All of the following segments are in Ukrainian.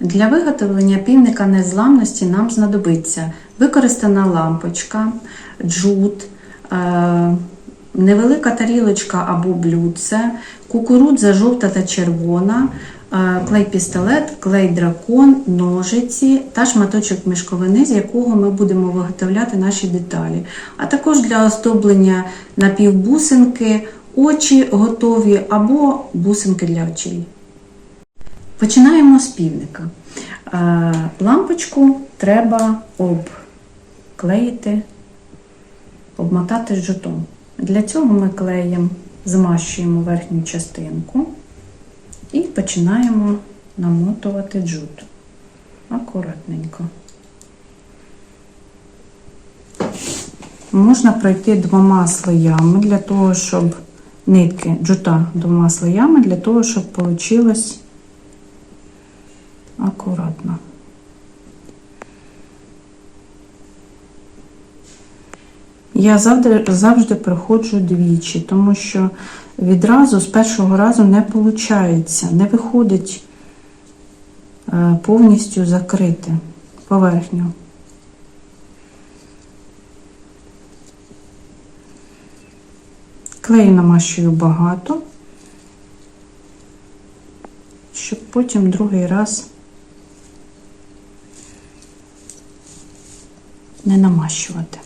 Для виготовлення півника незламності нам знадобиться використана лампочка, джут, е, невелика тарілочка або блюдце, кукурудза жовта та червона, е, клей-пістолет, клей-дракон, ножиці та шматочок мішковини, з якого ми будемо виготовляти наші деталі. А також для оздоблення напівбусинки, очі готові або бусинки для очей. Починаємо з півника. Е, Лампочку треба обклеїти, обмотати жутом. Для цього ми клеєм змащуємо верхню частинку і починаємо намотувати джут. Акуратненько. Можна пройти двома слоями для того, щоб нитки джута двома слоями для того, щоб вийшло акуратно. Я завжди, завжди приходжу двічі, тому що відразу з першого разу не виходить, не виходить е, повністю закрити поверхню. Клею намащую багато, щоб потім другий раз не намащувати.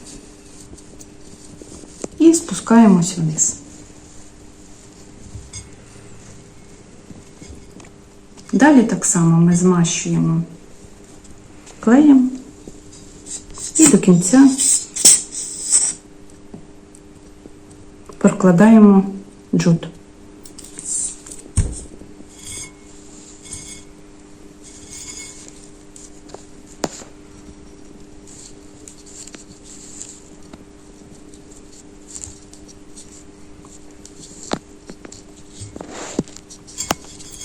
І спускаємось вниз. Далі так само ми змащуємо клеєм і до кінця прокладаємо джут.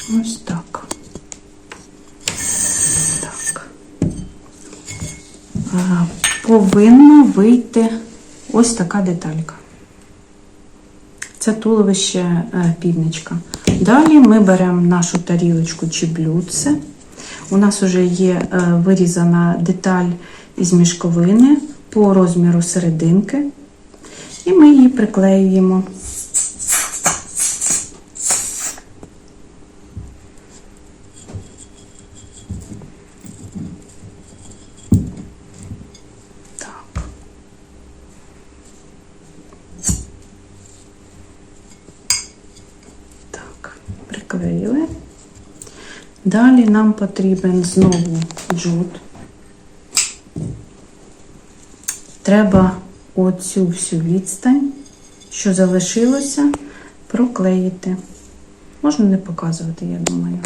Ось так. Так. А, Повинна вийти ось така деталька. Це туловище е, півничка. Далі ми беремо нашу тарілочку чи блюдце. У нас вже є е, вирізана деталь із мішковини по розміру серединки. І ми її приклеюємо. Так. Так, приклеїли. Далі нам потрібен знову джут. Треба оцю всю відстань, що залишилося, проклеїти. Можна не показувати, я думаю.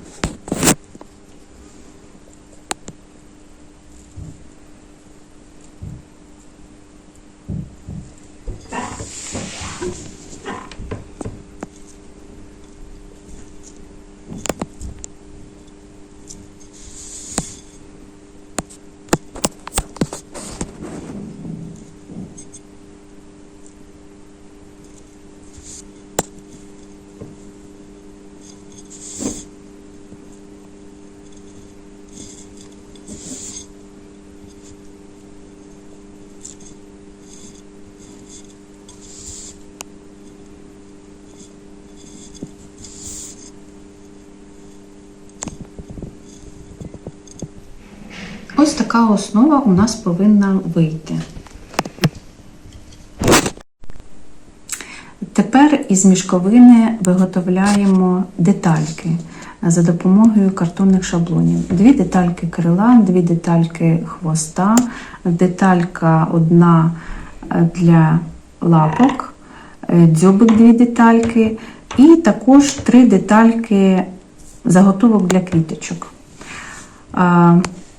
Ось така основа у нас повинна вийти. Тепер із мішковини виготовляємо детальки за допомогою картонних шаблонів. Дві детальки крила, дві детальки хвоста, деталька одна для лапок, е, дзьобик дві детальки, і також три детальки заготовок для квіточок.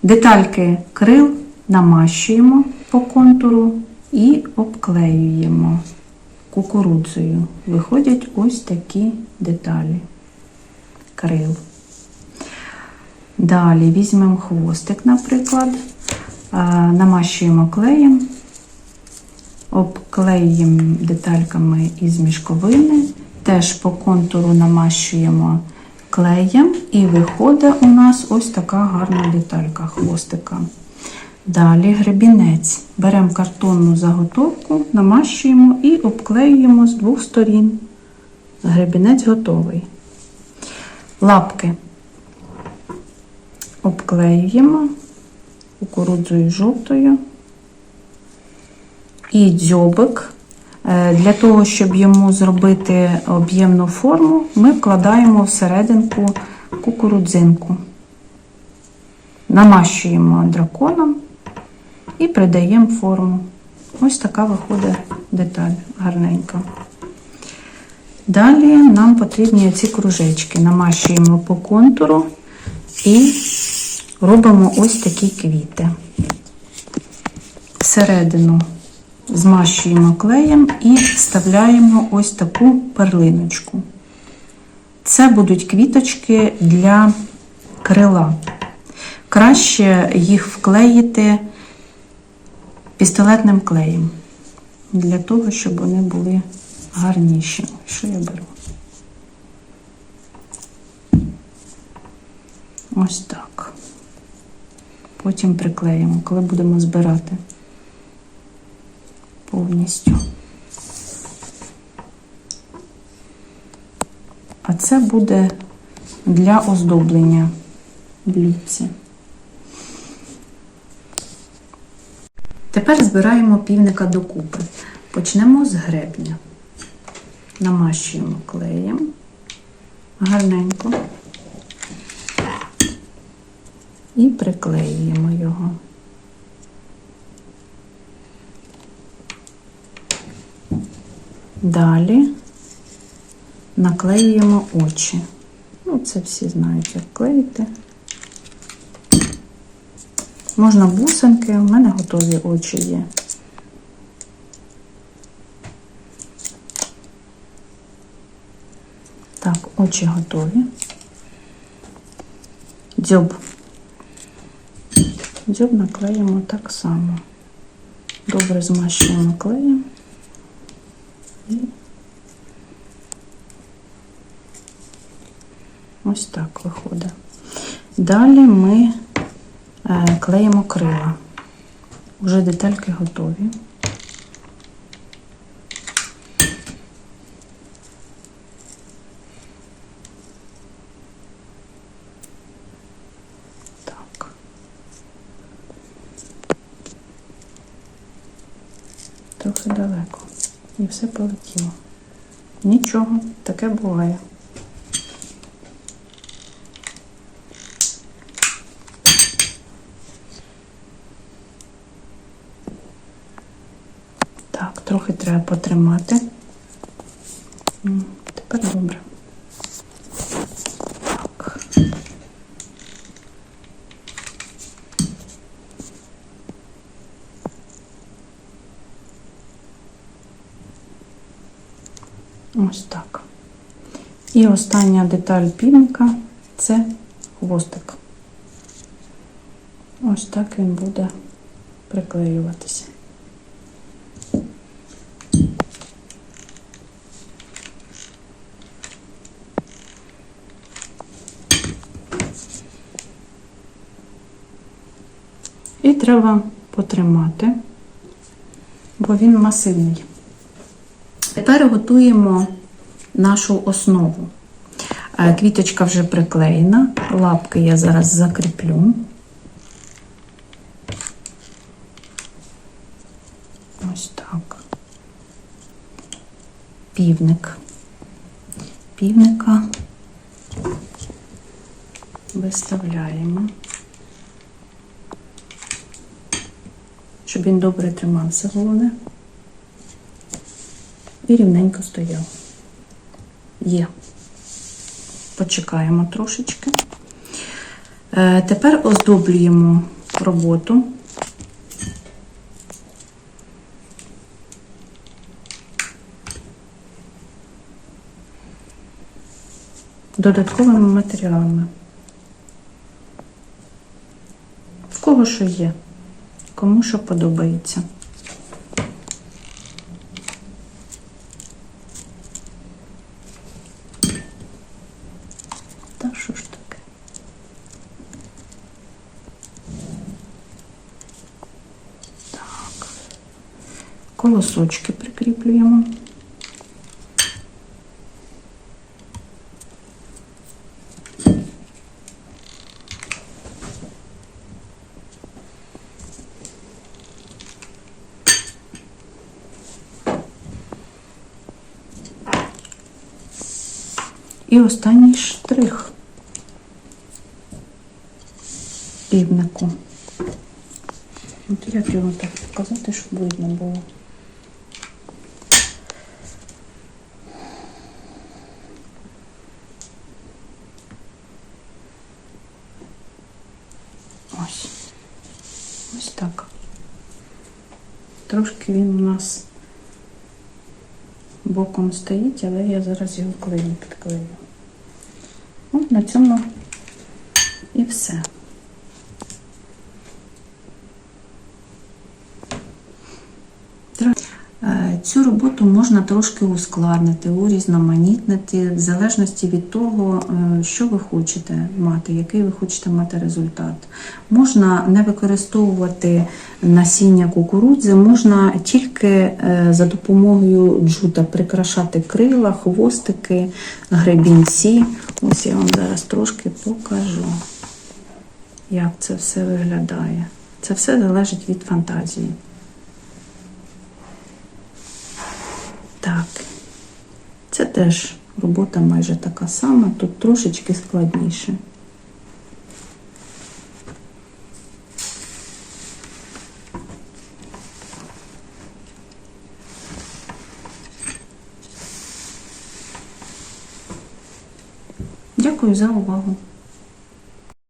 Детальки крил намащуємо по контуру і обклеюємо кукурудзою. Виходять ось такі деталі крил. Далі візьмемо хвостик, наприклад, намащуємо клеєм, обклеюємо детальками із мішковини, теж по контуру намащуємо клеєм і виходить у нас ось така гарна деталька хвостика. Далі гребінець. Беремо картонну заготовку, намащуємо і обклеюємо з двох сторін. Гребінець готовий. Лапки обклеюємо кукурудзою жовтою. І дзьобик. Е, Для того, щоб йому зробити об'ємну форму, ми вкладаємо всерединку кукурудзинку. Намащуємо драконом і придаємо форму. Ось така виходить деталь гарненька. Далі нам потрібні ці кружечки. Намащуємо по контуру і робимо ось такі квіти. Всередину змащуємо клеєм і вставляємо ось таку перлиночку. Це будуть квіточки для крила. Краще їх вклеїти пістолетним клеєм, для того, щоб вони були гарніші. Що я беру? Ось так. Потім приклеїмо, коли будемо збирати повністю. А це буде для оздоблення блюдці. Тепер збираємо півника докупи. Почнемо з гребня. Намащуємо клеєм гарненько і приклеюємо його. Далі наклеюємо очі. Ну, це всі знають, як клеїти. Можна бусинки, у мене готові очі є. Так, очі готові. Дзьоб. Дзьоб наклеїмо так само. Добре змащуємо клеєм. Ось так виходить. Далі ми е, клеїмо крила. Уже детальки готові. Так. Трохи далеко. І все полетіло. Нічого, таке буває. Так, трохи треба потримати. Тепер добре. Так. Ось так. І остання деталь півника це хвостик. Ось так він буде приклеюватися. І треба потримати, бо він масивний. Тепер готуємо нашу основу. Е, Квіточка вже приклеєна, лапки я зараз закріплю. Ось так. Півник. Півника виставляємо, щоб він добре тримався, головне. І рівненько стояв. Є. Почекаємо трошечки. Е, Тепер оздоблюємо роботу. Додатковими матеріалами. В кого що є, кому що подобається. Та ж таке? Так, колосочки прикріплюємо. І останній штрих півнику. От як його так показати, щоб видно було. Ось. Ось так. Трошки він у нас боком стоїть, але я зараз його клею підклею. От на цьому і все. Роботу можна трошки ускладнити, урізноманітнити, в залежності від того, е, що ви хочете мати, який ви хочете мати результат. Можна не використовувати насіння кукурудзи, можна тільки е, за допомогою джута прикрашати крила, хвостики, гребінці. Ось я вам зараз трошки покажу, як це все виглядає. Це все залежить від фантазії. Так, це теж робота майже така сама, тут трошечки складніше. Дякую за увагу.